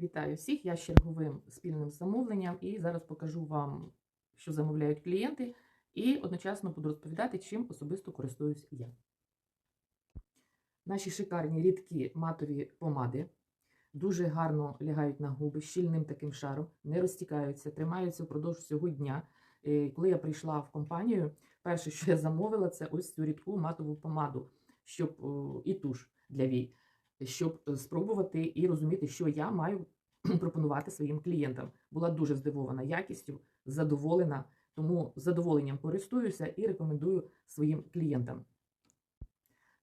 Вітаю всіх! Я з черговим спільним замовленням і зараз покажу вам, що замовляють клієнти, і одночасно буду розповідати, чим особисто користуюсь я. Наші шикарні рідкі матові помади дуже гарно лягають на губи щільним таким шаром, не розтікаються, тримаються впродовж всього дня. Е, Коли я прийшла в компанію, перше, що я замовила, це ось цю рідку матову помаду, щоб і туш для вій щоб е, спробувати і розуміти, що я маю пропонувати своїм клієнтам. Була дуже здивована якістю, задоволена, тому задоволенням користуюся і рекомендую своїм клієнтам.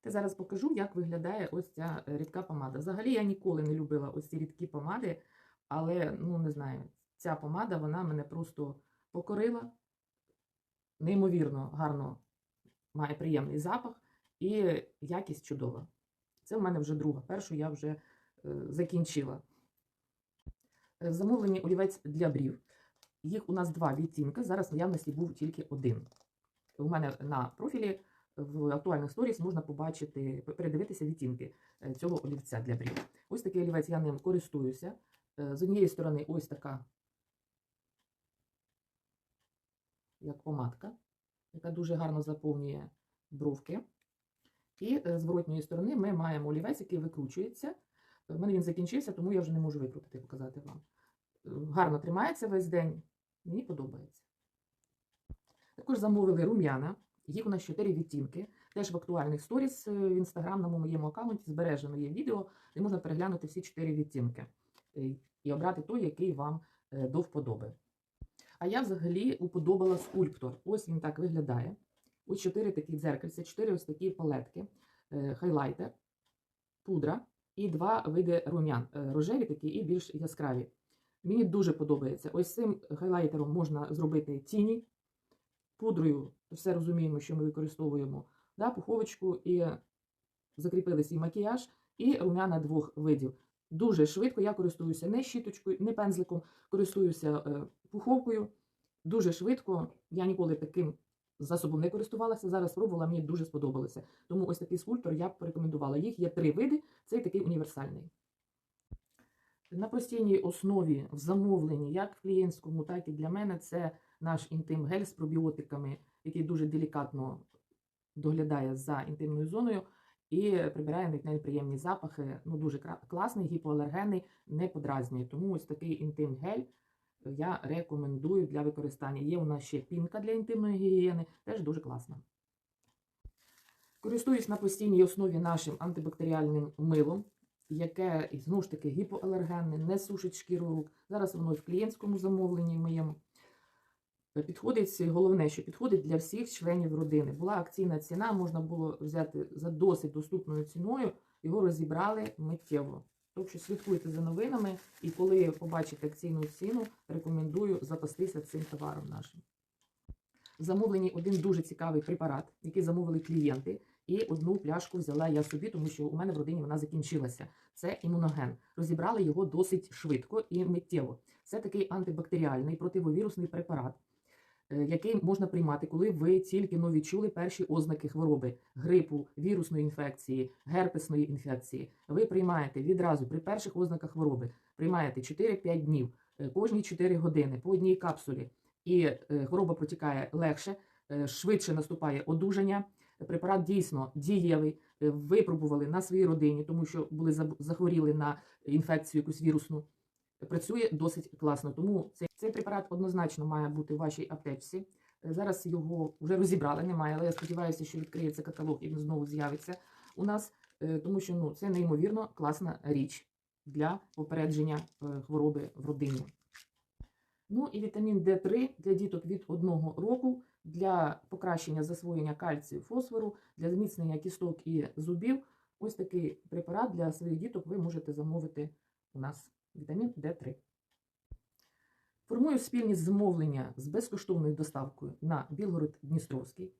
Та зараз покажу, як виглядає ось ця рідка помада. Взагалі я ніколи не любила ось ці рідкі помади, але ну не знаю, ця помада вона мене просто покорила. Неймовірно гарно має приємний запах і якість чудова. Це в мене вже друга. Першу я вже е, закінчила. Е, Замовлені олівець для брів. Їх у нас два відтінки. Зараз в наявності був тільки один. У мене на профілі в актуальних сторіс можна побачити, передивитися відтінки е, цього олівця для брів. Ось такий олівець я ним користуюся. Е, З однієї сторони, ось така, як помадка, яка дуже гарно заповнює бровки. І е, зворотньої сторони ми маємо олівець, який викручується. У мене він закінчився, тому я вже не можу викрутити показати вам. Е, Гарно тримається весь день, мені подобається. Також замовили рум'яна. Їх у нас 4 відтінки. Теж в актуальних сторіс е, в інстаграм на моєму аккаунті збережено є відео, де можна переглянути всі 4 відтінки е, і обрати той, який вам е, до вподоби. А я взагалі уподобала скульптор. Ось він так виглядає. Ось чотири такі дзеркальця, чотири ось такі палетки, е, хайлайтер, пудра і два види рум'ян. е, Рожеві такі і більш яскраві. Мені дуже подобається. Ось цим хайлайтером можна зробити тіні. Пудрою все розуміємо, що ми використовуємо да, пуховочку і закріпили свій макіяж, і рум'яна двох видів. Дуже швидко я користуюся не щіточкою, не пензликом, користуюся е, пуховкою. Дуже швидко. Я ніколи таким засобом не користувалася. Зараз спробувала, мені дуже сподобалося. Тому ось такий скульптор я б порекомендувала. Їх є три види, цей такий універсальний. На постійній основі в замовленні, як в клієнтському, так і для мене, це наш інтим гель з пробіотиками, який дуже делікатно доглядає за інтимною зоною і прибирає навіть неприємні запахи. Ну, дуже класний, гіпоалергенний, не подразнює. Тому ось такий інтим гель я рекомендую для використання. Є у нас ще пінка для інтимної гігієни, теж дуже класна. Користуюсь на постійній основі нашим антибактеріальним милом, яке знову ж таки гіпоалергенне, не сушить шкіру рук. Зараз воно і в клієнтському замовленні моєму. Підходить, головне, що підходить для всіх членів родини. Була акційна ціна, можна було взяти за досить доступною ціною, його розібрали миттєво. Тобто слідкуйте за новинами, і коли побачите акційну ціну, рекомендую запастися цим товаром нашим. В замовленні один дуже цікавий препарат, який замовили клієнти, і одну пляшку взяла я собі, тому що у мене в родині вона закінчилася. Це імуноген. Розібрали його досить швидко і миттєво. Це такий антибактеріальний противовірусний препарат, який можна приймати, коли ви тільки но відчули перші ознаки хвороби грипу, вірусної інфекції, герпесної інфекції. Ви приймаєте відразу при перших ознаках хвороби, приймаєте 4-5 днів, е, кожні 4 години по одній капсулі, і е, хвороба протікає легше, е, швидше наступає одужання. Препарат дійсно дієвий. е, Випробували на своїй родині, тому що були захворіли на інфекцію якусь вірусну. Працює досить класно. Тому цей, цей препарат однозначно має бути в вашій аптечці. Е, Зараз його вже розібрали, немає, але я сподіваюся, що відкриється каталог і він знову з'явиться у нас, е, тому що ну, це неймовірно класна річ для попередження е, хвороби в родині. Ну і вітамін D3 для діток від одного року для покращення засвоєння кальцію, фосфору, для зміцнення кісток і зубів. Ось такий препарат для своїх діток ви можете замовити у нас вітамін D3. Формую спільні замовлення з безкоштовною доставкою на Білгород Дністровський.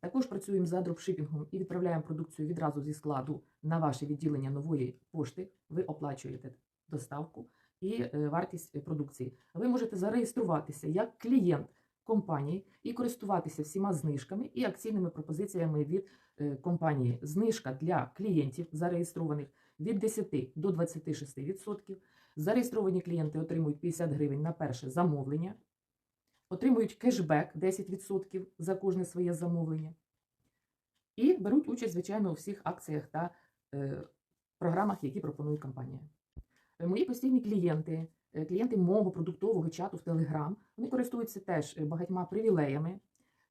Також працюємо за дропшипінгом і відправляємо продукцію відразу зі складу на ваше відділення нової пошти. Ви оплачуєте доставку і е, вартість продукції. Ви можете зареєструватися як клієнт компанії і користуватися всіма знижками і акційними пропозиціями від е, компанії. Знижка для клієнтів зареєстрованих від 10 до 26%. Зареєстровані клієнти отримують 50 гривень на перше замовлення, отримують кешбек 10% за кожне своє замовлення. І беруть участь, звичайно, у всіх акціях та е, програмах, які пропонує компанія. Е, Мої постійні клієнти, е, клієнти мого продуктового чату в Telegram, вони користуються теж е, багатьма привілеями.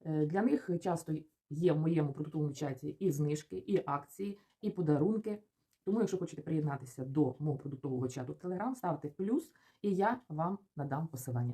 Е, Для них часто є в моєму продуктовому чаті і знижки, і акції, і подарунки. Тому, якщо хочете приєднатися до мого продуктового чату в Telegram, ставте плюс, і я вам надам посилання.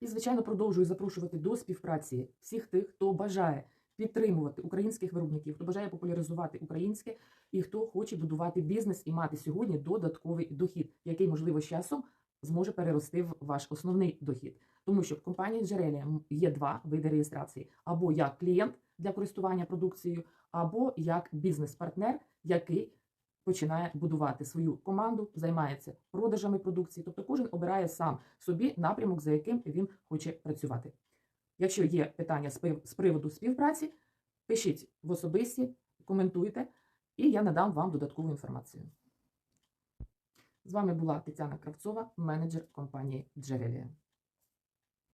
І, звичайно, продовжую запрошувати до співпраці всіх тих, хто бажає підтримувати українських виробників, хто бажає популяризувати українське і хто хоче будувати бізнес і мати сьогодні додатковий дохід, який, можливо, з часом зможе перерости в ваш основний дохід. Тому що в компанії Джерелія є два види реєстрації: або як клієнт для користування продукцією, або як бізнес-партнер, який починає будувати свою команду, займається продажами продукції. Тобто кожен обирає сам собі напрямок, за яким він хоче працювати. Якщо є питання з приводу співпраці, пишіть в особисті, коментуйте, і я надам вам додаткову інформацію. З вами була Тетяна Кравцова, менеджер компанії Джерелія.